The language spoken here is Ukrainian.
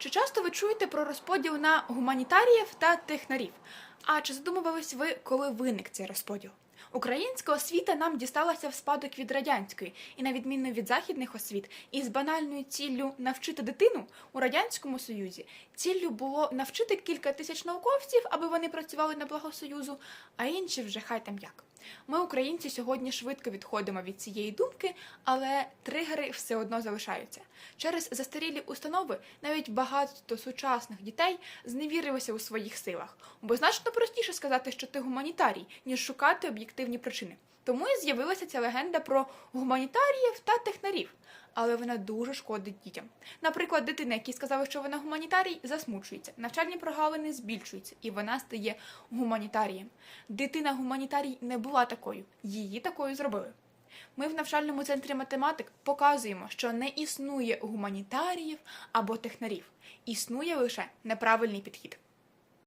Чи часто ви чуєте про розподіл на гуманітаріїв та технарів? А чи задумувались ви, коли виник цей розподіл? Українська освіта нам дісталася в спадок від радянської, і на відміну від західних освіт, із банальною ціллю навчити дитину у радянському союзі ціллю було навчити кілька тисяч науковців, аби вони працювали на благо союзу, а інші вже хай там як. Ми, українці, сьогодні швидко відходимо від цієї думки, але тригери все одно залишаються. Через застарілі установи навіть багато сучасних дітей зневірилися у своїх силах, бо значно простіше сказати, що ти гуманітарій, ніж шукати об'єктивні причини. Тому і з'явилася ця легенда про гуманітаріїв та технарів. Але вона дуже шкодить дітям. Наприклад, дитина, якій сказали, що вона гуманітарій, засмучується, навчальні прогалини збільшуються, і вона стає гуманітарієм. Дитина гуманітарій не була такою, її такою зробили. Ми в навчальному центрі математик показуємо, що не існує гуманітаріїв або технарів, існує лише неправильний підхід.